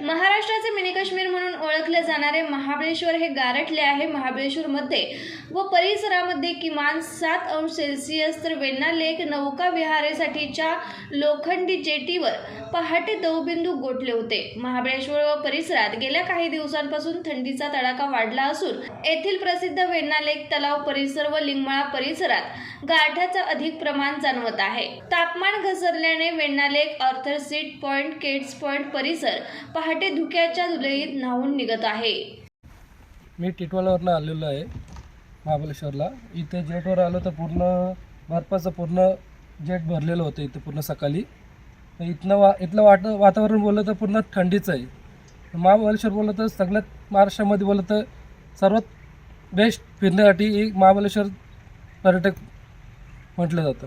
महाराष्ट्राचे मिनी काश्मीर ओळखले जाणारे महाबळेश्वर हे गारठले आहे. महाबळेश्वरमध्ये व परिसरामध्ये किमान सात अंश सेल्सिअस तर वेण्णा लेक नौका विहारेसाठीच्या लोखंडी जेटीवर पहाटे दवबिंदू गोठले होते. महाबळेश्वर व परिसरात गेल्या काही दिवसांपासून थंडीचा तडाखा वाढला असून येथील प्रसिद्ध वेण्णा लेक तलाव परिसर व लिंगमाळा परिसरात गारठ्याचं अधिक प्रमाण जाणवत आहे. तापमान घसरल्याने Venna lake Arthur seat point Kate's point परिसर पहाटे धुक्याच्या धुलईत न्हावून निघत आहे. मी टिटवाळावरनं आलेलो आहे महाबळेश्वरला. इथे जेटवर आलो तर पूर्ण बर्फाचं पूर्ण जेट भरलेलं होतं इथे पूर्ण सकाळी. तर इथनं वा इथलं वाट वातावरण बोललं तर पूर्ण थंडीचं आहे. महाबळेश्वर बोललं तर सगळ्यात महाराष्ट्रामध्ये बोललं तर सर्वात बेस्ट फिरण्यासाठी एक महाबळेश्वर पर्यटक म्हटलं जातं.